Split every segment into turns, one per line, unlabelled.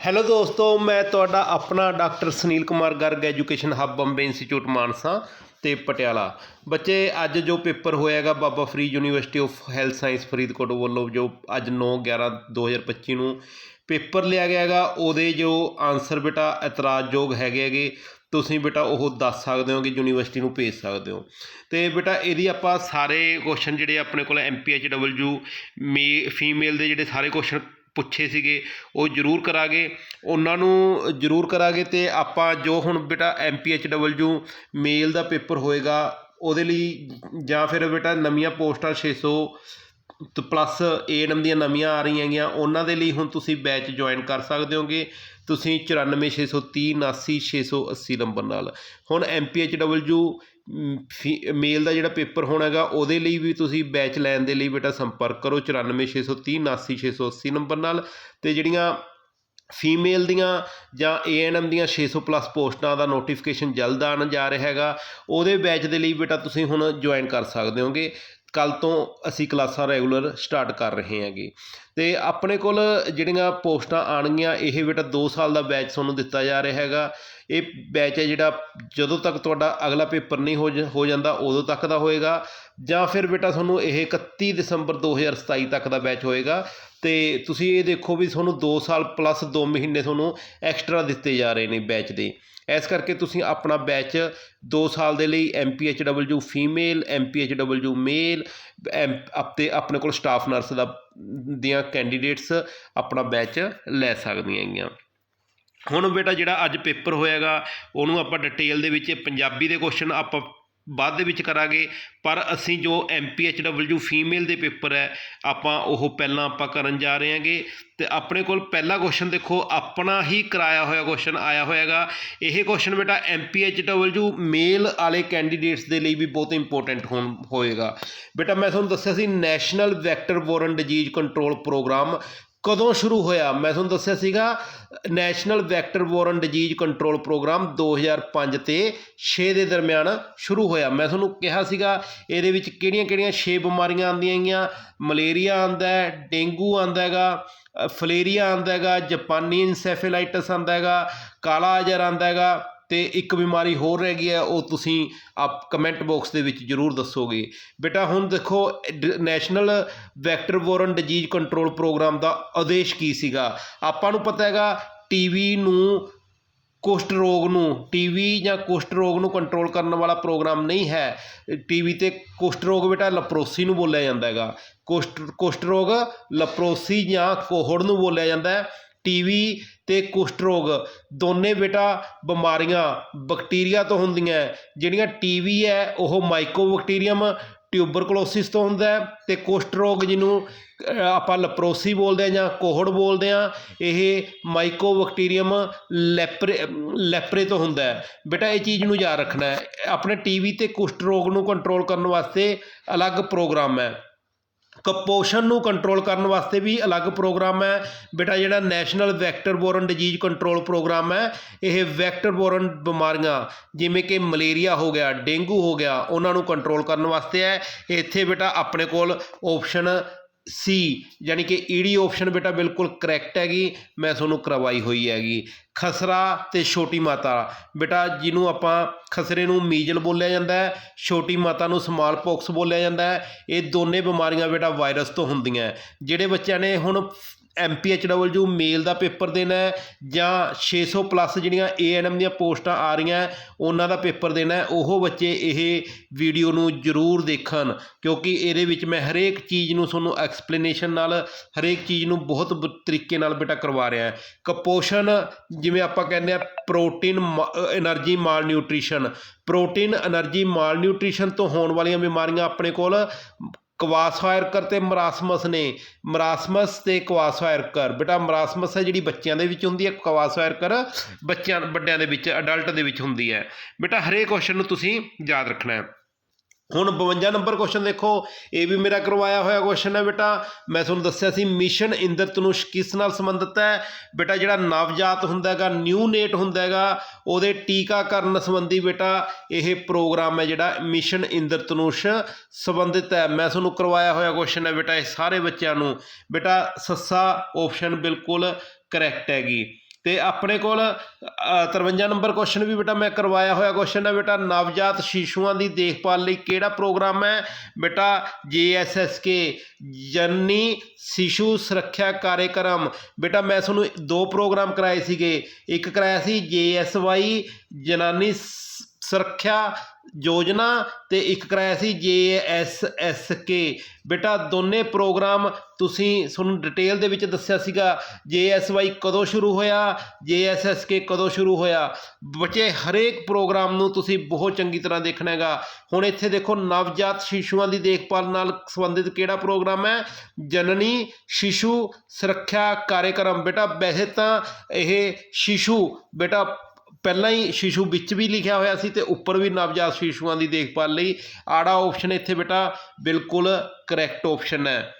Hello ਦੋਸਤੋ, ਮੈਂ ਤੁਹਾਡਾ ਆਪਣਾ doctor Sunil Kumar Garg education hub Bombay institute Mansa ਤੇ ਪਟਿਆਲਾ। ਬੱਚੇ, ਅੱਜ ਜੋ paper ਹੋਇਆਗਾ Baba Farid university of health science Faridkot ਵੱਲੋਂ, ਜੋ ਅੱਜ 9 11 2025 ਨੂੰ ਪੇਪਰ ਲਿਆ ਗਿਆ ਹੈਗਾ ਉਹਦੇ ਜੋ ਆਨਸਰ ਬੇਟਾ ਇਤਰਾਜ਼ਯੋਗ ਹੈਗੇ ਹੈਗੇ, ਤੁਸੀਂ ਬੇਟਾ ਉਹ ਦੱਸ ਸਕਦੇ ਹੋ ਕਿ ਯੂਨੀਵਰਸਿਟੀ ਨੂੰ ਭੇਜ ਸਕਦੇ ਹੋ। ਤੇ ਬੇਟਾ, ਇਹਦੀ ਆਪਾਂ ਸਾਰੇ ਕੁਐਸਚਨ ਜਿਹੜੇ ਆਪਣੇ ਕੋਲ ਐਮਪੀਐਚਡਬਲਯੂ ਮੇ ਫੀਮੇਲ ਦੇ ਜਿਹੜੇ ਸਾਰੇ ਕੁਐਸਚਨ ਪੁੱਛੇ ਸੀਗੇ, ਉਹ ਜ਼ਰੂਰ ਕਰਾਂਗੇ। ਉਹਨਾਂ ਨੂੰ ਜ਼ਰੂਰ ਕਰਾਂਗੇ ਅਤੇ ਆਪਾਂ ਜੋ ਹੁਣ ਬੇਟਾ ਐਮਪੀਐਚਡਬਲਯੂ ਮੇਲ ਦਾ ਪੇਪਰ ਹੋਏਗਾ, ਉਹਦੇ ਲਈ ਜਾਂ ਫਿਰ ਬੇਟਾ ਨਵੀਆਂ ਪੋਸਟਾਂ 600 ਤੇ ਪਲੱਸ ਏਐਨਐਮ ਦੀਆਂ ਨਵੀਆਂ ਆ ਰਹੀਆਂ ਹੈਗੀਆਂ, ਉਹਨਾਂ ਦੇ ਲਈ ਹੁਣ ਤੁਸੀਂ ਬੈਚ ਜੁਆਇਨ ਕਰ ਸਕਦੇ ਹੋਗੇ। ਤੁਸੀਂ 94630 79680 ਨੰਬਰ ਨਾਲ। ਹੁਣ ਐਮਪੀਐਚਡਬਲਯੂ ਫੀ, ਮੇਲ ਦਾ ਜਿਹੜਾ ਪੇਪਰ ਹੋਣਾ ਹੈਗਾ, ਉਹਦੇ ਲਈ ਵੀ ਤੁਸੀਂ ਬੈਚ ਲੈਣ ਦੇ ਲਈ ਬੇਟਾ ਸੰਪਰਕ ਕਰੋ 94630 79680 ਨੰਬਰ ਨਾਲ। ਤੇ ਜਿਹੜੀਆਂ ਫੀਮੇਲ ਦੀਆਂ ਜਾਂ ਏਐਨਐਮ ਦੀਆਂ 600 ਪਲੱਸ ਪੋਸਟਾਂ ਦਾ ਨੋਟੀਫਿਕੇਸ਼ਨ ਜਲਦ ਆਉਣ ਜਾ ਰਿਹਾ ਹੈਗਾ, ਉਹਦੇ ਬੈਚ ਦੇ ਲਈ ਬੇਟਾ ਤੁਸੀਂ ਹੁਣ ਜੁਆਇਨ ਕਰ ਸਕਦੇ ਹੋਗੇ। ਕੱਲ ਤੋਂ ਅਸੀਂ ਕਲਾਸਾਂ ਰੈਗੂਲਰ ਸਟਾਰਟ ਕਰ ਰਹੇ ਹਾਂਗੇ। ਤੇ ਆਪਣੇ ਕੋਲ ਜਿਹੜੀਆਂ ਪੋਸਟਾਂ ਆਣਗੀਆਂ ਇਹ ਬੇਟਾ 2 ਸਾਲ ਦਾ ਬੈਚ ਤੁਹਾਨੂੰ ਦਿੱਤਾ ਜਾ ਰਿਹਾ ਹੈਗਾ। ਇਹ ਬੈਚ ਹੈ ਜਿਹੜਾ ਜਦੋਂ ਤੱਕ ਤੁਹਾਡਾ ਅਗਲਾ ਪੇਪਰ ਨਹੀਂ ਹੋ ਜ- ਹੋ ਜਾਂਦਾ, ਉਦੋਂ ਤੱਕ ਦਾ ਹੋਏਗਾ। ਜਾਂ ਫਿਰ ਬੇਟਾ ਤੁਹਾਨੂੰ ਇਹ 31 ਦਸੰਬਰ 2027 ਤੱਕ ਦਾ ਬੈਚ ਹੋਏਗਾ। ਤੇ ਤੁਸੀਂ ਇਹ ਦੇਖੋ ਵੀ ਤੁਹਾਨੂੰ 2 ਸਾਲ ਪਲੱਸ 2 ਮਹੀਨੇ ਤੁਹਾਨੂੰ ਐਕਸਟਰਾ ਦਿੱਤੇ ਜਾ ਰਹੇ ਨੇ ਬੈਚ ਦੇ। ਇਸ ਕਰਕੇ ਤੁਸੀਂ ਆਪਣਾ ਬੈਚ 2 ਸਾਲ ਦੇ ਲਈ ਐਮਪੀਐਚਡਬਲਯੂ ਫੀਮੇਲ ਐਮਪੀਐਚਡਬਲਯੂ ਮੇਲ ਅਤੇ ਆਪਣੇ ਕੋਲ ਸਟਾਫ ਨਰਸ ਦਾ ਦੀਆਂ ਕੈਂਡੀਡੇਟਸ ਆਪਣਾ ਬੈਚ ਲੈ ਸਕਦੀਆਂ ਹੈਗੀਆਂ। ਹੁਣ ਬੇਟਾ ਜਿਹੜਾ ਅੱਜ ਪੇਪਰ ਹੋਏਗਾ ਉਹਨੂੰ ਆਪਾਂ ਡਿਟੇਲ ਦੇ ਵਿੱਚ ਪੰਜਾਬੀ ਦੇ ਕੁਐਸਚਨ ਆਪਾਂ ਬਾਅਦ ਦੇ ਵਿੱਚ ਕਰਾਂਗੇ। ਪਰ ਅਸੀਂ ਜੋ ਐਮਪੀਐਚਡਬਲਯੂ ਫੀਮੇਲ ਦੇ ਪੇਪਰ ਹੈ, ਆਪਾਂ ਉਹ ਪਹਿਲਾਂ ਆਪਾਂ ਕਰਨ ਜਾ ਰਹੇ ਹਾਂਗੇ। ਤੇ ਆਪਣੇ ਕੋਲ ਪਹਿਲਾ ਕੁਐਸਚਨ ਦੇਖੋ, ਆਪਣਾ ਹੀ ਕਰਾਇਆ ਹੋਇਆ ਕੁਐਸਚਨ ਆਇਆ ਹੋਇਆਗਾ। ਇਹ ਕੁਐਸਚਨ ਬੇਟਾ ਐਮਪੀਐਚਡਬਲਯੂ ਮੇਲ ਵਾਲੇ ਕੈਂਡੀਡੇਟਸ ਦੇ ਲਈ ਵੀ ਬਹੁਤ ਇੰਪੋਰਟੈਂਟ ਹੋਣ, ਹੋਏਗਾ। ਬੇਟਾ ਮੈਂ ਤੁਹਾਨੂੰ ਦੱਸਿਆ ਸੀ national vector borne disease control programme ਕਦੋਂ ਸ਼ੁਰੂ ਹੋਇਆ? ਮੈਂ ਤੁਹਾਨੂੰ ਦੱਸਿਆ ਸੀਗਾ national vector borne disease control programme 2005 ਤੇ 6 ਦੇ ਦਰਮਿਆਨ ਸ਼ੁਰੂ ਹੋਇਆ। ਮੈਂ ਤੁਹਾਨੂੰ ਕਿਹਾ ਸੀਗਾ, ਇਹਦੇ ਵਿੱਚ ਕਿਹੜੀਆਂ-ਕਿਹੜੀਆਂ 6 ਬਿਮਾਰੀਆਂ ਆਉਂਦੀਆਂ ਹੈਗੀਆਂ? ਮਲੇਰੀਆ ਆਉਂਦਾ ਹੈ, ਡੇਂਗੂ ਆਉਂਦਾ ਹੈਗਾ ਫਲੇਰੀਆ ਆਉਂਦਾ ਹੈਗਾ, ਜਾਪਾਨੀ ਇਨਸੈਫੇਲਾਈਟਿਸ ਆਉਂਦਾ ਹੈਗਾ, ਕਾਲਾ ਅਜਰ ਆਉਂਦਾ ਹੈਗਾ। ਅਤੇ ਇੱਕ ਬਿਮਾਰੀ ਹੋਰ ਰਹਿ ਗਈ ਹੈ, ਉਹ ਤੁਸੀਂ ਆਪ ਕਮੈਂਟ ਬਾਕਸ ਦੇ ਵਿੱਚ ਜਰੂਰ ਦੱਸੋਗੇ। ਬੇਟਾ, ਹੁਣ ਦੇਖੋ national vector borne disease control programme ਦਾ ਆਦੇਸ਼ ਕੀ ਸੀਗਾ? ਆਪਾਂ ਨੂੰ ਪਤਾ ਹੈਗਾ ਟੀਵੀ ਨੂੰ ਕੁਸ਼ਟ ਰੋਗ ਨੂੰ ਟੀਵੀ ਜਾਂ ਕੁਸ਼ਟ ਰੋਗ ਨੂੰ ਕੰਟਰੋਲ ਕਰਨ ਵਾਲਾ ਪ੍ਰੋਗਰਾਮ ਨਹੀਂ ਹੈ। ਟੀਵੀ ਤੇ ਕੁਸ਼ਟ ਰੋਗ ਬੇਟਾ ਲਪਰੋਸੀ ਨੂੰ ਬੋਲਿਆ ਜਾਂਦਾ ਹੈਗਾ। ਕੁਸ਼ਟ ਕੁਸ਼ਟ ਰੋਗ ਲਪਰੋਸੀ ਜਾਂ ਕੋਹੜ ਨੂੰ ਬੋਲਿਆ ਜਾਂਦਾ ਹੈ। ਟੀਵੀ ਅਤੇ ਕੁਸ਼ਟ ਰੋਗ ਦੋਨੇ ਬੇਟਾ ਬਿਮਾਰੀਆਂ ਬੈਕਟੀਰੀਆ ਤੋਂ ਹੁੰਦੀਆਂ ਹੈ। ਜਿਹੜੀਆਂ ਟੀਵੀ ਹੈ ਉਹ ਮਾਈਕੋਬੈਕਟੀਰੀਅਮ ਟਿਊਬਰਕਲੋਸਿਸ ਤੋਂ ਹੁੰਦਾ ਅਤੇ ਕੁਸ਼ਟ ਰੋਗ ਜਿਹਨੂੰ ਆਪਾਂ ਲਪਰੋਸੀ ਬੋਲਦੇ ਹਾਂ ਜਾਂ ਕੋਹੜ ਬੋਲਦੇ ਹਾਂ ਇਹ ਮਾਈਕੋਬੈਕਟੀਰੀਅਮ ਲੈਪਰੇ ਲੈਪਰੇ ਤੋਂ ਹੁੰਦਾ ਬੇਟਾ ਇਹ ਚੀਜ਼ ਨੂੰ ਯਾਦ ਰੱਖਣਾ ਹੈ ਆਪਣੇ ਟੀਵੀ ਤੇ ਕੁਸ਼ਟ ਰੋਗ ਨੂੰ ਕੰਟਰੋਲ ਕਰਨ ਵਾਸਤੇ ਅਲੱਗ ਪ੍ਰੋਗਰਾਮ ਹੈ ਕੁਪੋਸ਼ਣ ਨੂੰ ਕੰਟਰੋਲ ਕਰਨ ਵਾਸਤੇ ਵੀ ਅਲੱਗ ਪ੍ਰੋਗਰਾਮ ਹੈ। ਬੇਟਾ, ਜਿਹੜਾ national vector borne disease control programme ਹੈ, ਇਹ ਵੈਕਟਰ ਬੋਰਨ ਬਿਮਾਰੀਆਂ, ਜਿਵੇਂ ਕਿ ਮਲੇਰੀਆ ਹੋ ਗਿਆ, ਡੇਂਗੂ ਹੋ ਗਿਆ, ਉਹਨਾਂ ਨੂੰ ਕੰਟਰੋਲ ਕਰਨ ਵਾਸਤੇ ਹੈ। ਇੱਥੇ ਬੇਟਾ, ਆਪਣੇ ਕੋਲ ਆਪਸ਼ਨ ਸੀ ਯਾਨੀ ਕਿ ਈਡੀ ਆਪਸ਼ਨ ਬੇਟਾ ਬਿਲਕੁਲ ਕਰੈਕਟ ਹੈਗੀ, ਮੈਂ ਤੁਹਾਨੂੰ ਕਰਵਾਈ ਹੋਈ ਹੈਗੀ। ਖਸਰਾ ਤੇ ਛੋਟੀ ਮਾਤਾ। ਬੇਟਾ, ਜਿਹਨੂੰ ਆਪਾਂ ਖਸਰੇ ਨੂੰ ਮੀਜ਼ਲ ਬੋਲਿਆ ਜਾਂਦਾ ਹੈ, ਛੋਟੀ ਮਾਤਾ ਨੂੰ ਸਮਾਲ ਪੌਕਸ ਬੋਲਿਆ ਜਾਂਦਾ ਹੈ, ਇਹ ਦੋਨੇ ਬਿਮਾਰੀਆਂ ਬੇਟਾ ਵਾਇਰਸ ਤੋਂ ਹੁੰਦੀਆਂ ਜਿਹੜੇ ਬੱਚਿਆਂ ਨੇ ਹੁਣ M P H W male ਦਾ ਪੇਪਰ ਦੇਣਾ ਜਾਂ 600 ਪਲੱਸ ਜਿਹੜੀਆਂ ਏ ਐਨ ਐਮ ਦੀਆਂ ਪੋਸਟਾਂ ਆ ਰਹੀਆਂ ਉਹਨਾਂ ਦਾ ਪੇਪਰ ਦੇਣਾ ਉਹ ਬੱਚੇ ਇਹ ਵੀਡੀਓ ਨੂੰ ਜ਼ਰੂਰ ਦੇਖਣ, ਕਿਉਂਕਿ ਇਹਦੇ ਵਿੱਚ ਮੈਂ ਹਰੇਕ ਚੀਜ਼ ਨੂੰ ਤੁਹਾਨੂੰ ਐਕਸਪਲੇਨੇਸ਼ਨ ਨਾਲ, ਹਰੇਕ ਚੀਜ਼ ਨੂੰ ਬਹੁਤ ਤਰੀਕੇ ਨਾਲ ਬੇਟਾ ਕਰਵਾ ਰਿਹਾ ਕਪੋਸ਼ਨ ਜਿਵੇਂ ਆਪਾਂ ਕਹਿੰਦੇ ਆ protein energy malnutrition protein energy malnutrition ਤੋਂ ਹੋਣ ਵਾਲੀਆਂ ਬਿਮਾਰੀਆਂ ਆਪਣੇ ਕੋਲ ਕਵਾਸਫਾਇਰਕਰ ਤੇ ਮਰਾਸਮਸ ਨੇ। ਮਰਾਸਮਸ ਤੇ ਕਵਾਸਫਾਇਰਕਰ। ਬੇਟਾ, ਮਰਾਸਮਸ ਹੈ ਜਿਹੜੀ ਬੱਚਿਆਂ ਦੇ ਵਿੱਚ ਹੁੰਦੀ ਹੈ, ਕਵਾਸਫਾਇਰਕਰ ਬੱਚਿਆਂ, ਵੱਡਿਆਂ ਦੇ ਵਿੱਚ, ਅਡਲਟ ਦੇ ਵਿੱਚ ਹੁੰਦੀ ਹੈ। ਬੇਟਾ, ਹਰੇਕ ਕੁਐਸਚਨ ਨੂੰ ਤੁਸੀਂ ਯਾਦ ਰੱਖਣਾ ਹੈ। ਹੁਣ 52 ਨੰਬਰ ਕੁਐਸਚਨ ਦੇਖੋ, ਇਹ ਵੀ ਮੇਰਾ ਕਰਵਾਇਆ ਹੋਇਆ ਕੁਐਸਚਨ ਹੈ ਬੇਟਾ। ਮੈਂ ਤੁਹਾਨੂੰ ਦੱਸਿਆ ਸੀ, ਮਿਸ਼ਨ ਇੰਦਰਧਨੁਸ਼ ਕਿਸ ਨਾਲ ਸੰਬੰਧਿਤ ਹੈ? ਬੇਟਾ, ਜਿਹੜਾ ਨਵਜਾਤ ਹੁੰਦਾ ਹੈਗਾ ਨਿਊ ਨੇਟ ਹੁੰਦਾ ਹੈਗਾ, ਉਹਦੇ ਟੀਕਾਕਰਨ ਸੰਬੰਧੀ ਬੇਟਾ, ਇਹ ਪ੍ਰੋਗਰਾਮ ਹੈ ਜਿਹੜਾ ਮਿਸ਼ਨ ਇੰਦਰਧਨੁਸ਼ ਸੰਬੰਧਿਤ ਹੈ। ਮੈਂ ਤੁਹਾਨੂੰ ਕਰਵਾਇਆ ਹੋਇਆ ਕੁਐਸਚਨ ਹੈ ਬੇਟਾ, ਇਹ ਸਾਰੇ ਬੱਚਿਆਂ ਨੂੰ। ਬੇਟਾ, ਸੱਸਾ ਆਪਸ਼ਨ ਬਿਲਕੁਲ ਕਰੈਕਟ ਹੈਗੀ। ਤੇ ਆਪਣੇ ਕੋਲ ਅ, 53 ਨੰਬਰ ਕੁਐਸਚਨ ਵੀ ਬੇਟਾ ਮੈਂ ਕਰਵਾਇਆ ਹੋਇਆ ਕੁਐਸਚਨ ਹੈ ਬੇਟਾ ਨਵਜਾਤ ਸ਼ਿਸ਼ੂਆਂ ਦੀ ਦੇਖਭਾਲ ਲਈ ਕਿਹੜਾ ਪ੍ਰੋਗਰਾਮ ਹੈ? ਬੇਟਾ ਜੀਐਸਐਸਕੇ ਜਨਨੀ ਸ਼ਿਸ਼ੂ ਸੁਰੱਖਿਆ ਕਾਰਜਕ੍ਰਮ। ਬੇਟਾ ਮੈਂ ਤੁਹਾਨੂੰ ਦੋ ਪ੍ਰੋਗਰਾਮ ਕਰਾਏ ਸੀਗੇ। ਇੱਕ ਕਰਾਇਆ ਸੀ ਜੇਐਸਵਾਈ ਜਨਾਨੀ ਸ- ਸੁਰੱਖਿਆ ਯੋਜਨਾ ਤੇ ਇੱਕ ਕਰਾਇਆ ਸੀ ਜੇਐਸਐਸਕੇ ਬੇਟਾ, ਦੋਨੇ ਪ੍ਰੋਗਰਾਮ ਤੁਸੀਂ ਤੁਹਾਨੂੰ ਡਿਟੇਲ ਦੇ ਵਿੱਚ ਦੱਸਿਆ ਸੀਗਾ ਜੇਐਸਵਾਈ ਕਦੋਂ ਸ਼ੁਰੂ ਹੋਇਆ ਜੇਐਸਐਸਕੇ ਕਦੋਂ ਸ਼ੁਰੂ ਹੋਇਆ। ਬੱਚੇ, ਹਰੇਕ ਪ੍ਰੋਗਰਾਮ ਨੂੰ ਤੁਸੀਂ ਬਹੁਤ ਚੰਗੀ ਤਰ੍ਹਾਂ ਦੇਖਣਾ ਹੈਗਾ। ਹੁਣ ਇੱਥੇ ਦੇਖੋ, ਨਵਜਾਤ ਸ਼ਿਸ਼ੂਆਂ ਦੀ ਦੇਖਭਾਲ ਨਾਲ ਸੰਬੰਧਿਤ ਕਿਹੜਾ ਪ੍ਰੋਗਰਾਮ ਹੈ? ਜਨਨੀ ਸ਼ਿਸ਼ੂ ਸੁਰੱਖਿਆ ਕਾਰਜਕ੍ਰਮ। ਬੇਟਾ, ਵੈਸੇ ਤਾਂ ਇਹ ਸ਼ਿਸ਼ੂ, ਬੇਟਾ ਪਹਿਲਾਂ ਹੀ ਸ਼ਿਸ਼ੂ ਵਿੱਚ ਵੀ ਲਿਖਿਆ ਹੋਇਆ ਸੀ ਤੇ ਉੱਪਰ ਵੀ ਨਵਜਾਤ ਸ਼ਿਸ਼ੂਆਂ ਦੀ ਦੇਖਭਾਲ ਲਈ ਆੜਾ ਆਪਸ਼ਨ ਇੱਥੇ ਬੇਟਾ, ਬਿਲਕੁਲ ਕਰੈਕਟ ਆਪਸ਼ਨ ਹੈ।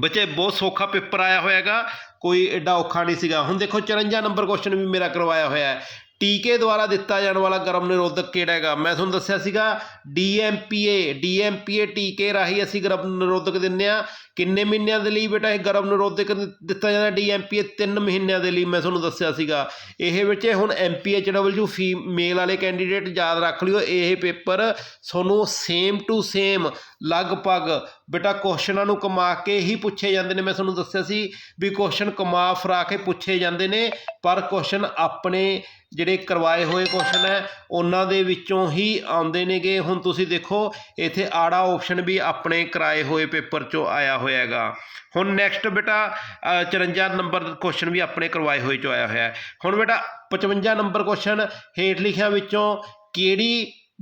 ਬੱਚੇ, ਬਹੁਤ ਸੌਖਾ ਪੇਪਰ ਆਇਆ ਹੋਇਆਗਾ, ਕੋਈ ਐਡਾ ਔਖਾ ਨਹੀਂ ਸੀਗਾ। ਹੁਣ ਦੇਖੋ 54 ਨੰਬਰ ਕੁਐਸਚਨ ਵੀ ਮੇਰਾ ਕਰਵਾਇਆ ਹੋਇਆ ਹੈ। ਟੀਕੇ ਦੁਆਰਾ ਦਿੱਤਾ ਜਾਣ ਵਾਲਾ ਗਰਭ ਨਿਰੋਧਕ ਕਿਹੜਾ ਹੈਗਾ? ਮੈਂ ਤੁਹਾਨੂੰ ਦੱਸਿਆ ਸੀਗਾ, ਡੀਐਮਪੀਏ ਡੀਐਮਪੀਏ ਟੀਕੇ ਰਾਹੀਂ ਅਸੀਂ ਗਰਭ ਨਿਰੋਧਕ ਦਿੰਦੇ ਆ ਕਿੰਨੇ ਮਹੀਨਿਆਂ ਦੇ ਲਈ ਬੇਟਾ ਇਹ ਗਰਭ ਨਿਰੋਧਕ ਦਿੱਤਾ ਜਾਂਦਾ? ਡੀਐਮਪੀਏ 3 ਮਹੀਨਿਆਂ ਦੇ ਲਈ ਮੈਂ ਤੁਹਾਨੂੰ ਦੱਸਿਆ ਸੀਗਾ। ਇਹ ਵਿੱਚ ਹੁਣ ਐਮਪੀਐਚਡਬਲਯੂ ਫੀਮੇਲ ਵਾਲੇ ਕੈਂਡੀਡੇਟ ਯਾਦ ਰੱਖ ਲਿਓ, ਇਹ ਪੇਪਰ ਤੁਹਾਨੂੰ ਸੇਮ ਟੂ ਸੇਮ ਲਗਭਗ ਬੇਟਾ ਕੁਐਸਚਨਾਂ ਨੂੰ ਕਮਾ ਕੇ ਹੀ ਪੁੱਛੇ ਜਾਂਦੇ ਨੇ। ਮੈਂ ਤੁਹਾਨੂੰ ਦੱਸਿਆ ਸੀ ਵੀ ਕੁਐਸਚਨ ਕਮਾ ਫਰਾ ਕੇ ਪੁੱਛੇ ਜਾਂਦੇ ਨੇ, ਪਰ ਕੁਐਸਚਨ ਆਪਣੇ ਜਿਹੜੇ ਕਰਵਾਏ ਹੋਏ ਕੁਐਸਚਨ ਹੈ ਉਹਨਾਂ ਦੇ ਵਿੱਚੋਂ ਹੀ ਆਉਂਦੇ ਨੇਗੇ। ਹੁਣ ਤੁਸੀਂ ਦੇਖੋ ਇੱਥੇ ਆੜਾ ਆਪਸ਼ਨ ਵੀ ਆਪਣੇ ਕਰਾਏ ਹੋਏ ਪੇਪਰ ਚੋਂ ਆਇਆ ਹੋਇਆ ਹੈਗਾ ਹੁਣ ਨੈਕਸਟ ਬੇਟਾ ਅ, 54 ਨੰਬਰ ਕੁਐਸਚਨ ਵੀ ਆਪਣੇ ਕਰਵਾਏ ਹੋਏ ਚੋਂ ਆਇਆ ਹੋਇਆ ਹੁਣ ਬੇਟਾ 55 ਨੰਬਰ ਕੁਐਸਚਨ ਹੇਠ ਲਿਖਿਆਂ ਵਿੱਚੋਂ ਕਿਹੜੀ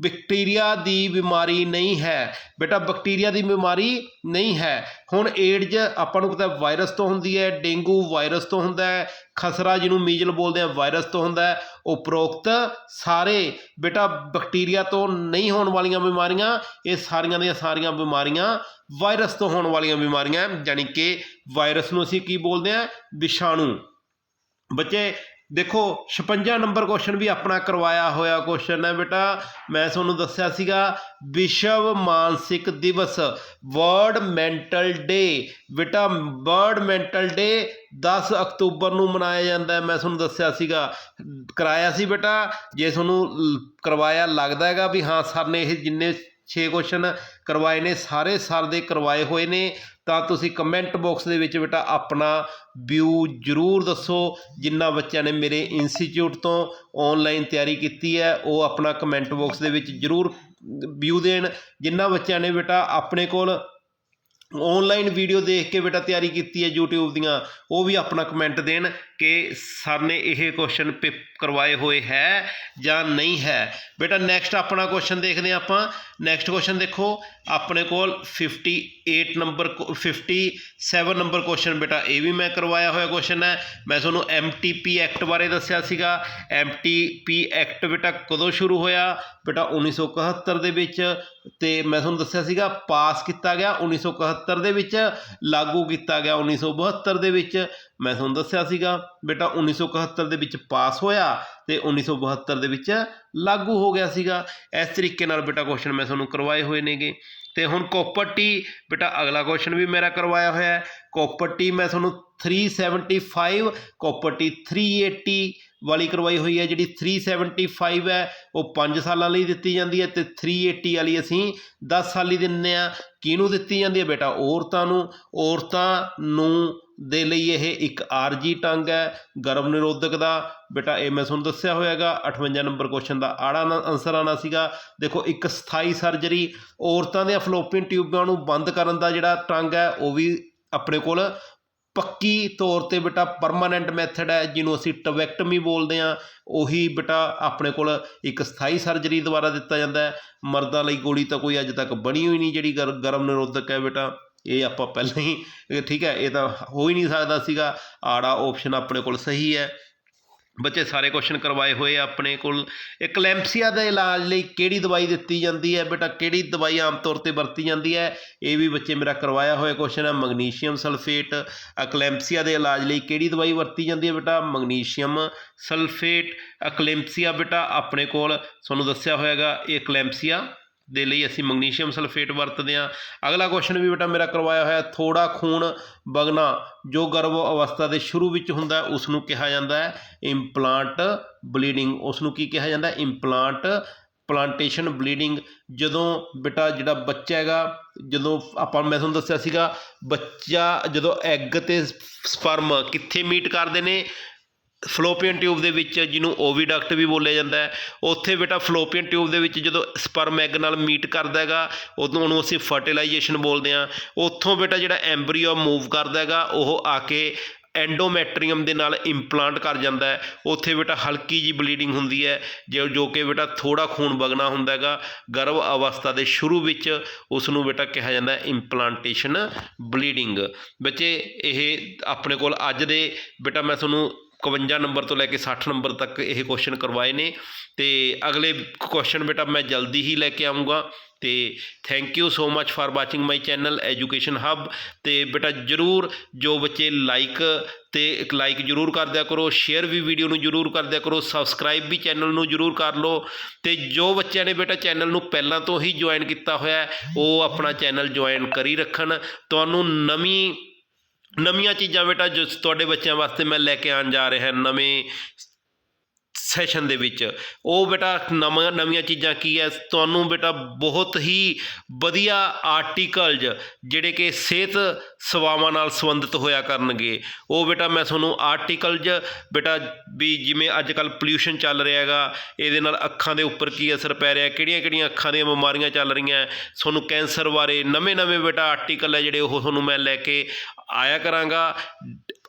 ਬੈਕਟੀਰੀਆ ਦੀ ਬਿਮਾਰੀ ਨਹੀਂ ਹੈ। ਬੇਟਾ, ਬੈਕਟੀਰੀਆ ਦੀ ਬਿਮਾਰੀ ਨਹੀਂ ਹੈ। ਹੁਣ ਏਡਜ਼ ਆਪਾਂ ਨੂੰ ਪਤਾ ਵਾਇਰਸ ਤੋਂ ਹੁੰਦੀ ਹੈ, ਡੇਂਗੂ ਵਾਇਰਸ ਤੋਂ ਹੁੰਦਾ ਹੈ, ਖਸਰਾ ਜਿਹਨੂੰ ਮੀਜ਼ਲ ਬੋਲਦੇ ਆ ਵਾਇਰਸ ਤੋਂ ਹੁੰਦਾ ਹੈ, ਉਪਰੋਕਤ ਸਾਰੇ ਬੇਟਾ ਬੈਕਟੀਰੀਆ ਤੋਂ ਨਹੀਂ ਹੋਣ ਵਾਲੀਆਂ ਬਿਮਾਰੀਆਂ, ਇਹ ਸਾਰੀਆਂ ਦੀਆਂ ਸਾਰੀਆਂ ਬਿਮਾਰੀਆਂ ਵਾਇਰਸ ਤੋਂ ਹੋਣ ਵਾਲੀਆਂ ਬਿਮਾਰੀਆਂ, ਯਾਨੀ ਕਿ ਵਾਇਰਸ ਨੂੰ ਅਸੀਂ ਕੀ ਬੋਲਦੇ ਆ ਵਿਸ਼ਾਣੂ। ਬੱਚੇ ਦੇਖੋ 56 ਨੰਬਰ ਕੁਐਸਚਨ ਵੀ ਆਪਣਾ ਕਰਵਾਇਆ ਹੋਇਆ ਕੁਐਸਚਨ ਹੈ ਬੇਟਾ। ਮੈਂ ਤੁਹਾਨੂੰ ਦੱਸਿਆ ਸੀਗਾ, ਵਿਸ਼ਵ ਮਾਨਸਿਕ ਦਿਵਸ ਵਰਲਡ ਮੈਂਟਲ ਡੇ ਬੇਟਾ ਵਰਲਡ ਮੈਂਟਲ ਡੇ 10 ਅਕਤੂਬਰ ਨੂੰ ਮਨਾਇਆ ਜਾਂਦਾ ਹੈ, ਮੈਂ ਤੁਹਾਨੂੰ ਦੱਸਿਆ ਸੀਗਾ। ਕਰਾਇਆ ਸੀ ਬੇਟਾ। ਜੇ ਤੁਹਾਨੂੰ ਕਰਵਾਇਆ ਲੱਗਦਾ ਹੈਗਾ ਵੀ ਹਾਂ ਸਰ ਨੇ ਇਹ ਜਿੰਨੇ 6 ਕੁਐਸਚਨ ਕਰਵਾਏ ਨੇ, ਸਾਰੇ ਸਰ ਦੇ ਕਰਵਾਏ ਹੋਏ ਨੇ। ਤਾਂ ਤੁਸੀਂ ਕਮੈਂਟ ਬਾਕਸ ਦੇ ਵਿੱਚ ਬੇਟਾ ਆਪਣਾ ਵਿਊ ਜਰੂਰ ਦੱਸੋ, ਜਿੰਨਾ ਬੱਚਿਆਂ ਨੇ ਮੇਰੇ ਇੰਸਟੀਚਿਊਟ ਤੋਂ ਆਨਲਾਈਨ ਤਿਆਰੀ ਕੀਤੀ ਹੈ, ਉਹ ਆਪਣਾ ਕਮੈਂਟ ਬਾਕਸ ਦੇ ਵਿੱਚ ਜਰੂਰ ਵਿਊ ਦੇਣ। ਜਿੰਨਾ ਬੱਚਿਆਂ ਨੇ ਬੇਟਾ ਆਪਣੇ ਕੋਲ ਆਨਲਾਈਨ ਵੀਡੀਓ ਦੇਖ ਕੇ ਬੇਟਾ ਤਿਆਰੀ ਕੀਤੀ ਹੈ YouTube ਦੀਆਂ, ਉਹ ਵੀ ਆਪਣਾ ਕਮੈਂਟ ਦੇਣ। ਕਿ ਸਰ ਨੇ ਇਹ ਕੁਐਸਚਨ ਕਰਵਾਏ ਹੋਏ ਹੈ ਜਾਂ ਨਹੀਂ ਹੈ? ਬੇਟਾ ਨੈਕਸਟ ਆਪਣਾ ਕੁਐਸਚਨ ਦੇਖਦੇ ਹਾਂ ਆਪਾਂ। ਨੈਕਸਟ ਕੁਐਸਚਨ ਦੇਖੋ। ਆਪਣੇ ਕੋਲ 58 ਨੰਬਰ 57 ਨੰਬਰ ਕੁਐਸਚਨ ਬੇਟਾ, ਇਹ ਵੀ ਮੈਂ ਕਰਵਾਇਆ ਹੋਇਆ ਕੁਐਸਚਨ ਹੈ। ਮੈਂ ਤੁਹਾਨੂੰ MTP ਐਕਟ ਬਾਰੇ ਦੱਸਿਆ ਸੀਗਾ। MTP ਐਕਟ ਬੇਟਾ ਕਦੋਂ ਸ਼ੁਰੂ ਹੋਇਆ? ਬੇਟਾ 1971 ਦੇ ਵਿੱਚ। ਤੇ ਮੈਂ ਤੁਹਾਨੂੰ ਦੱਸਿਆ ਸੀਗਾ ਪਾਸ ਕੀਤਾ ਗਿਆ 1971 ਦੇ ਵਿੱਚ, ਲਾਗੂ ਕੀਤਾ ਗਿਆ 1972 ਦੇ ਵਿੱਚ। ਮੈਂ ਤੁਹਾਨੂੰ ਦੱਸਿਆ ਸੀਗਾ, ਬੇਟਾ 1971 ਦੇ ਵਿੱਚ ਪਾਸ ਹੋਇਆ ਤੇ 1972 ਦੇ ਵਿੱਚ ਲਾਗੂ ਹੋ ਗਿਆ ਸੀਗਾ। ਇਸ ਤਰੀਕੇ ਨਾਲ ਬੇਟਾ ਕੁਐਸਚਨ ਮੈਂ ਤੁਹਾਨੂੰ ਕਰਵਾਏ ਹੋਏ ਨੇਗੇ। ਤੇ ਹੁਣ ਕੋਪਰਟੀ ਬੇਟਾ ਅਗਲਾ ਕੁਐਸਚਨ ਵੀ ਮੇਰਾ ਕਰਵਾਇਆ ਹੋਇਆ ਹੈ। ਕੋਪਰਟੀ ਮੈਂ ਤੁਹਾਨੂੰ 375 ਕੋਪਰਟੀ 380 ਵਾਲੀ ਕਰਵਾਈ ਹੋਈ ਹੈ, ਜਿਹੜੀ 375 ਹੈ, ਉਹ 5 ਸਾਲਾਂ ਲਈ ਦਿੱਤੀ ਜਾਂਦੀ ਹੈ ਤੇ 380 ਵਾਲੀ ਅਸੀਂ 10 ਸਾਲ ਲਈ ਦਿੰਨੇ ਆ ਕਿਹਨੂੰ ਦਿੱਤੀ ਜਾਂਦੀ ਹੈ ਬੇਟਾ? ਔਰਤਾਂ ਨੂੰ। ਔਰਤਾਂ ਨੂੰ ਦੇ ਲਈ ਇਹ ਇੱਕ ਆਰਜੀ ਟੰਗ ਹੈ। ਗਰਭ ਨਿਰੋਧਕ ਦਾ। ਬੇਟਾ, ਇਹ ਮੈਂ ਤੁਹਾਨੂੰ ਦੱਸਿਆ ਹੋਇਆਗਾ 58 ਨੰਬਰ ਕੁਐਸਚਨ ਦਾ ਆੜਾ ਆਨਸਰ ਆਣਾ ਸੀਗਾ। ਦੇਖੋ, ਇੱਕ ਸਥਾਈ ਸਰਜਰੀ ਔਰਤਾਂ ਦੇ ਫਲੋਪੀਨ ਟਿਊਬਾਂ ਨੂੰ ਬੰਦ ਕਰਨ ਦਾ ਜਿਹੜਾ ਟੰਗ ਹੈ, ਉਹ ਵੀ ਆਪਣੇ ਕੋਲ ਪੱਕੀ ਤੌਰ ਤੇ ਬੇਟਾ ਪਰਮਾਨੈਂਟ ਮੈਥਡ ਹੈ, ਜਿਹਨੂੰ ਅਸੀਂ ਟਵੈਕਟਮੀ ਬੋਲਦੇ ਆ ਉਹੀ ਬੇਟਾ ਆਪਣੇ ਕੋਲ ਇੱਕ ਸਥਾਈ ਸਰਜਰੀ ਦੁਆਰਾ ਦਿੱਤਾ ਜਾਂਦਾ ਹੈ। ਮਰਦਾਂ ਲਈ ਗੋਲੀ ਤਾਂ ਕੋਈ ਅੱਜ ਤੱਕ ਬਣੀ ਹੋਈ ਨਹੀਂ, ਜਿਹੜੀ ਗਰ, ਗਰਭ ਨਿਰੋਧਕ ਹੈ ਬੇਟਾ। ਇਹ ਆਪਾਂ ਪਹਿਲਾਂ ਹੀ ਠੀਕ ਹੈ, ਇਹ ਤਾਂ ਹੋ ਹੀ ਨਹੀਂ ਸਕਦਾ ਸੀਗਾ। ਆੜਾ ਆਪਸ਼ਨ ਆਪਣੇ ਕੋਲ ਸਹੀ ਹੈ। ਬੱਚੇ ਸਾਰੇ ਕੁਐਸਚਨ ਕਰਵਾਏ ਹੋਏ ਆ ਆਪਣੇ ਕੋਲ। ਇਕਲੈਂਪਸੀਆ ਦੇ ਇਲਾਜ ਲਈ ਕਿਹੜੀ ਦਵਾਈ ਦਿੱਤੀ ਜਾਂਦੀ ਹੈ? ਬੇਟਾ, ਕਿਹੜੀ ਦਵਾਈ ਆਮ ਤੌਰ ਤੇ ਵਰਤੀ ਜਾਂਦੀ ਹੈ? ਇਹ ਵੀ ਬੱਚੇ ਮੇਰਾ ਕਰਵਾਇਆ ਹੋਇਆ ਕੁਐਸਚਨ ਹੈ ਮੈਗਨੀਸ਼ੀਅਮ ਸਲਫੇਟ ਇਕਲੈਂਪਸੀਆ ਦੇ ਇਲਾਜ ਲਈ ਕਿਹੜੀ ਦਵਾਈ ਵਰਤੀ ਜਾਂਦੀ ਹੈ ਬੇਟਾ? ਮੈਗਨੀਸ਼ੀਅਮ ਸਲਫੇਟ ਇਕਲੈਂਪਸੀਆ ਬੇਟਾ ਆਪਣੇ ਕੋਲ, ਤੁਹਾਨੂੰ ਦੱਸਿਆ ਹੋਇਆਗਾ ਇਹ ਇਕਲੈਂਪਸੀਆ ਦੇ ਲਈ ਅਸੀਂ ਮੈਗਨੀਸ਼ੀਅਮ ਸਲਫੇਟ ਵਰਤਦੇ ਹਾਂ। ਅਗਲਾ ਕੁਐਸਚਨ ਵੀ ਬੇਟਾ ਮੇਰਾ ਕਰਵਾਇਆ ਹੋਇਆ ਥੋੜਾ ਖੂਨ ਵਗਣਾ, ਜੋ ਗਰਭ ਅਵਸਥਾ ਦੇ ਸ਼ੁਰੂ ਵਿੱਚ ਹੁੰਦਾ ਹੈ ਉਸ ਨੂੰ ਕਿਹਾ ਜਾਂਦਾ ਹੈ ਇੰਪਲਾਂਟ ਬਲੀਡਿੰਗ ਉਸ ਨੂੰ ਕੀ ਕਿਹਾ ਜਾਂਦਾ ਇੰਪਲਾਂਟ ਪਲਾਂਟੇਸ਼ਨ ਬਲੀਡਿੰਗ ਜਦੋਂ ਬੇਟਾ ਜਿਹੜਾ ਬੱਚਾ ਹੈਗਾ, ਜਦੋਂ ਆਪਾਂ, ਮੈਂ ਤੁਹਾਨੂੰ ਦੱਸਿਆ ਸੀਗਾ, ਬੱਚਾ ਜਦੋਂ ਐਗ ਤੇ ਸਪਰਮ ਕਿੱਥੇ ਮੀਟ ਕਰਦੇ ਨੇ ਫਲੋਪੀਅਨ ਟਿਊਬ ਦੇ ਵਿੱਚ ਜਿਹਨੂੰ ਓਵੀਡਕਟ ਵੀ ਬੋਲਿਆ ਜਾਂਦਾ ਹੈ, ਉੱਥੇ ਬੇਟਾ ਫਲੋਪੀਅਨ ਟਿਊਬ ਦੇ ਵਿੱਚ ਜਦੋਂ ਸਪਰਮ ਐਗ ਨਾਲ ਮੀਟ ਕਰਦਾ ਹੈਗਾ, ਉਦੋਂ ਉਹਨੂੰ ਅਸੀਂ ਫਰਟੀਲਾਈਜੇਸ਼ਨ ਬੋਲਦੇ ਹਾਂ। ਉੱਥੋਂ ਬੇਟਾ ਜਿਹੜਾ ਐਂਬਰੀਓ ਮੂਵ ਕਰਦਾ ਹੈਗਾ, ਉਹ ਆ ਕੇ ਐਂਡੋਮੈਟਰੀਅਮ ਦੇ ਨਾਲ ਇੰਪਲਾਂਟ ਕਰ ਜਾਂਦਾ ਹੈ। ਉੱਥੇ ਬੇਟਾ ਹਲਕੀ ਜੀ ਬਲੀਡਿੰਗ ਹੁੰਦੀ ਹੈ, ਜੋ ਜੋ ਕਿ ਬੇਟਾ ਥੋੜਾ ਖੂਨ ਵਗਣਾ ਹੁੰਦਾ ਹੈਗਾ, ਗਰਭ ਅਵਸਥਾ ਦੇ ਸ਼ੁਰੂ ਵਿੱਚ ਉਸ ਨੂੰ ਬੇਟਾ ਕਿਹਾ ਜਾਂਦਾ ਹੈ ਇੰਪਲਾਂਟੇਸ਼ਨ ਬਲੀਡਿੰਗ ਬੱਚੇ, ਇਹ ਆਪਣੇ ਕੋਲ ਅੱਜ ਦੇ ਬੇਟਾ ਮੈਂ ਤੁਹਾਨੂੰ 51 ਨੰਬਰ ਤੋਂ ਲੈ ਕੇ 60 ਨੰਬਰ ਤੱਕ ਇਹ ਕੁਐਸਚਨ ਕਰਵਾਏ ਨੇ ਤੇ ਅਗਲੇ ਕੁਐਸਚਨ ਬੇਟਾ ਮੈਂ ਜਲਦੀ ਹੀ ਲੈ ਕੇ ਆਉਂਗਾ ਤੇ thank you so much for watching my channel education hub ਤੇ ਬੇਟਾ ਜਰੂਰ ਜੋ ਬੱਚੇ ਲਾਈਕ ਤੇ ਇੱਕ ਲਾਈਕ ਜਰੂਰ ਕਰ ਦਿਆ ਕਰੋ ਸ਼ੇਅਰ ਵੀ ਵੀਡੀਓ ਨੂੰ ਜਰੂਰ ਕਰ ਦਿਆ ਕਰੋ ਸਬਸਕ੍ਰਾਈਬ ਵੀ ਚੈਨਲ ਨੂੰ ਜਰੂਰ ਕਰ ਲਓ। ਤੇ ਜੋ ਬੱਚਿਆਂ ਨੇ ਬੇਟਾ ਚੈਨਲ ਨੂੰ ਪਹਿਲਾਂ ਤੋਂ ਹੀ ਜੁਆਇਨ ਕੀਤਾ ਹੋਇਆ ਉਹ ਆਪਣਾ ਚੈਨਲ ਜੁਆਇਨ ਕਰੀ ਰੱਖਣ। ਤੁਹਾਨੂੰ ਨਵੀਂ ਨਵੀਆਂ ਚੀਜ਼ਾਂ ਬੇਟਾ ਜੋ ਤੁਹਾਡੇ ਬੱਚਿਆਂ ਵਾਸਤੇ ਮੈਂ ਲੈ ਕੇ ਆਉਣ ਜਾ ਰਿਹਾ ਨਵੇਂ ਸੈਸ਼ਨ ਦੇ ਵਿੱਚ। ਉਹ ਬੇਟਾ, ਨਵਾਂ, ਨਵੀਆਂ ਚੀਜ਼ਾਂ ਕੀ ਹੈ ਤੁਹਾਨੂੰ ਬੇਟਾ ਬਹੁਤ ਹੀ ਵਧੀਆ ਆਰਟੀਕਲਜ਼ ਜਿਹੜੇ ਕਿ ਸਿਹਤ ਸੇਵਾਵਾਂ ਨਾਲ ਸੰਬੰਧਿਤ ਹੋਇਆ ਕਰਨਗੇ। ਉਹ ਬੇਟਾ, ਮੈਂ ਤੁਹਾਨੂੰ ਆਰਟੀਕਲਜ਼ ਬੇਟਾ ਵੀ ਜਿਵੇਂ ਅੱਜ ਕੱਲ ਪੋਲਿਊਸ਼ਨ ਚੱਲ ਰਿਹਾ ਹੈਗਾ, ਇਹਦੇ ਨਾਲ ਅੱਖਾਂ ਦੇ ਉੱਪਰ ਕੀ ਅਸਰ ਪੈ ਰਿਹਾ ਕਿਹੜੀਆਂ ਕਿਹੜੀਆਂ ਅੱਖਾਂ ਦੀਆਂ ਬਿਮਾਰੀਆਂ ਚੱਲ ਰਹੀਆਂ, ਤੁਹਾਨੂੰ ਕੈਂਸਰ ਬਾਰੇ ਨਵੇਂ ਨਵੇਂ ਬੇਟਾ ਆਰਟੀਕਲ ਹੈ ਜਿਹੜੇ ਉਹ ਤੁਹਾਨੂੰ ਮੈਂ ਲੈ ਕੇ ਆਇਆ ਕਰਾਂਗਾ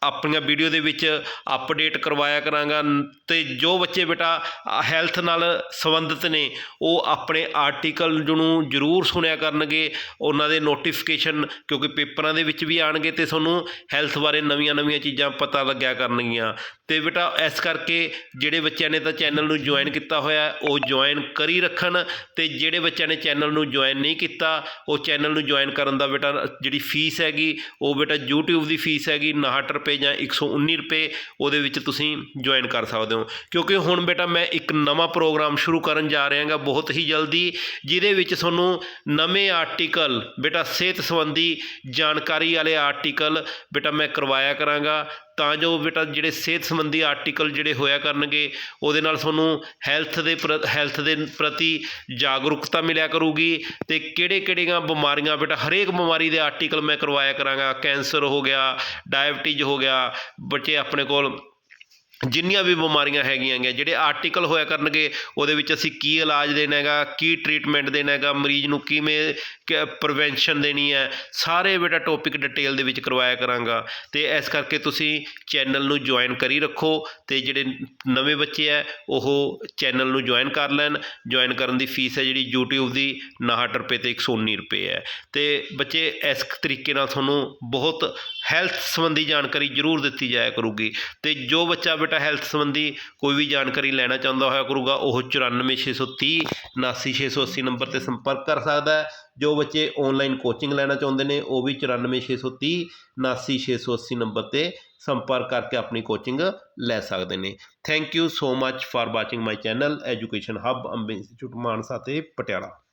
ਆਪਣੀਆਂ ਵੀਡੀਓ ਦੇ ਵਿੱਚ ਅਪਡੇਟ ਕਰਵਾਇਆ ਕਰਾਂਗਾ। ਨ- ਤੇ ਜੋ ਬੱਚੇ ਬੇਟਾ ਹੈਲਥ ਨਾਲ ਸੰਬੰਧਿਤ ਨੇ, ਉਹ ਆਪਣੇ ਆਰਟੀਕਲ ਨੂੰ ਜ਼ਰੂਰ ਸੁਣਿਆ ਕਰਨਗੇ। ਉਹਨਾਂ ਦੇ ਨੋਟੀਫਿਕੇਸ਼ਨ ਕਿਉਂਕਿ ਪੇਪਰਾਂ ਦੇ ਵਿੱਚ ਵੀ ਆਣਗੇ ਤੇ ਤੁਹਾਨੂੰ ਹੈਲਥ ਬਾਰੇ ਨਵੀਆਂ-ਨਵੀਆਂ ਚੀਜ਼ਾਂ ਪਤਾ ਲੱਗਿਆ ਕਰਨਗੀਆਂ। ਤੇ ਬੇਟਾ, ਇਸ ਕਰਕੇ ਜਿਹੜੇ ਬੱਚਿਆਂ ਨੇ ਤਾਂ ਚੈਨਲ ਨੂੰ ਜੁਆਇਨ ਕੀਤਾ ਹੋਇਆ, ਉਹ ਜੁਆਇਨ ਕਰੀ ਰੱਖਣ। ਤੇ ਜਿਹੜੇ ਬੱਚਿਆਂ ਨੇ ਚੈਨਲ ਨੂੰ ਜੁਆਇਨ ਨਹੀਂ ਕੀਤਾ, ਉਹ ਚੈਨਲ ਨੂੰ ਜੁਆਇਨ ਕਰਨ ਦਾ ਬੇਟਾ, ਜਿਹੜੀ ਫੀਸ ਹੈਗੀ, ਉਹ ਬੇਟਾ YouTube ਦੀ ਫੀਸ ਹੈਗੀ 59 ਰੁਪਏ ਜਾਂ 119 ਰੁਪਏ ਉਹਦੇ ਵਿੱਚ ਤੁਸੀਂ ਜੁਆਇਨ ਕਰ ਸਕਦੇ ਹੋ। ਕਿਉਂਕਿ ਹੁਣ ਬੇਟਾ ਮੈਂ ਇੱਕ ਨਵਾਂ ਪ੍ਰੋਗਰਾਮ ਸ਼ੁਰੂ ਕਰਨ ਜਾ ਰਿਹਾ ਹਾਂ ਬਹੁਤ ਹੀ ਜਲਦੀ, ਜਿਹਦੇ ਵਿੱਚ ਤੁਹਾਨੂੰ ਨਵੇਂ ਆਰਟੀਕਲ ਬੇਟਾ ਸਿਹਤ ਸੰਬੰਧੀ ਜਾਣਕਾਰੀ ਵਾਲੇ ਆਰਟੀਕਲ ਬੇਟਾ ਮੈਂ ਕਰਵਾਇਆ ਕਰਾਂਗਾ। ਤਾਂ ਜੋ ਬੇਟਾ ਜਿਹੜੇ ਸਿਹਤ ਸੰਬੰਧੀ ਆਰਟੀਕਲ ਜਿਹੜੇ ਹੋਇਆ ਕਰਨਗੇ, ਉਹਦੇ ਨਾਲ ਤੁਹਾਨੂੰ ਹੈਲਥ ਦੇ ਹੈਲਥ ਦੇ ਪ੍ਰਤੀ ਜਾਗਰੂਕਤਾ ਮਿਲਿਆ ਕਰੂਗੀ ਤੇ ਕਿਹੜੇ ਕਿਹੜੀਆਂ ਬਿਮਾਰੀਆਂ ਬੇਟਾ, ਹਰੇਕ ਬਿਮਾਰੀ ਦੇ ਆਰਟੀਕਲ ਮੈਂ ਕਰਵਾਇਆ ਕਰਾਂਗਾ। ਕੈਂਸਰ ਹੋ ਗਿਆ ਡਾਇਬਟੀਜ਼ ਹੋ ਗਿਆ, ਬੱਚੇ ਆਪਣੇ ਕੋਲ ਜਿੰਨੀਆਂ ਵੀ ਬਿਮਾਰੀਆਂ ਹੈਗੀਆਂ ਗੇ ਜਿਹੜੇ ਆਰਟੀਕਲ ਹੋਇਆ ਕਰਨਗੇ, ਉਹਦੇ ਵਿੱਚ ਅਸੀਂ ਕੀ ਇਲਾਜ ਦੇਣਾ ਹੈਗਾ, ਕੀ ਟ੍ਰੀਟਮੈਂਟ ਦੇਣਾ ਹੈਗਾ, ਮਰੀਜ਼ ਨੂੰ ਕਿਵੇਂ ਪ੍ਰੀਵੈਂਸ਼ਨ ਦੇਣੀ ਹੈ, ਸਾਰੇ ਬੇਟਾ ਟੌਪਿਕ ਡਿਟੇਲ ਦੇ ਵਿੱਚ ਕਰਵਾਇਆ ਕਰਾਂਗਾ। ਤੇ ਇਸ ਕਰਕੇ ਤੁਸੀਂ ਚੈਨਲ ਨੂੰ ਜੁਆਇਨ ਕਰੀ ਰੱਖੋ ਤੇ ਜਿਹੜੇ ਨਵੇਂ ਬੱਚੇ ਹੈ, ਉਹ ਚੈਨਲ ਨੂੰ ਜੁਆਇਨ ਕਰ ਲੈਣ। ਜੁਆਇਨ ਕਰਨ ਦੀ ਫੀਸ ਹੈ ਜਿਹੜੀ YouTube ਦੀ 59 ਰੁਪਏ ਤੇ 119 ਰੁਪਏ ਹੈ। ਤੇ ਬੱਚੇ ਇਸ ਤਰੀਕੇ ਨਾਲ ਤੁਹਾਨੂੰ ਬਹੁਤ ਹੈਲਥ ਸੰਬੰਧੀ ਜਾਣਕਾਰੀ ਜ਼ਰੂਰ ਦਿੱਤੀ ਜਾਇਆ ਕਰੂਗੀ। ਤੇ ਜੋ ਬੱਚਾ ਬੇਟਾ ਹੈਲਥ ਸੰਬੰਧੀ ਕੋਈ ਵੀ ਜਾਣਕਾਰੀ ਲੈਣਾ ਚਾਹੁੰਦਾ ਹੋਇਆ ਕਰੂਗਾ, ਉਹ 94630 79680 ਨੰਬਰ ਤੇ ਸੰਪਰਕ ਕਰ ਸਕਦਾ ਹੈ। ਜੋ ਬੱਚੇ ਆਨਲਾਈਨ ਕੋਚਿੰਗ ਲੈਣਾ ਚਾਹੁੰਦੇ ਨੇ, ਉਹ ਵੀ 94630 79680 ਨੰਬਰ ਤੇ ਸੰਪਰਕ ਕਰਕੇ ਆਪਣੀ ਕੋਚਿੰਗ ਲੈ ਸਕਦੇ ਨੇ। Thank you so much for watching my channel education hub Bombay institute Mansa ਤੇ ਪਟਿਆਲਾ।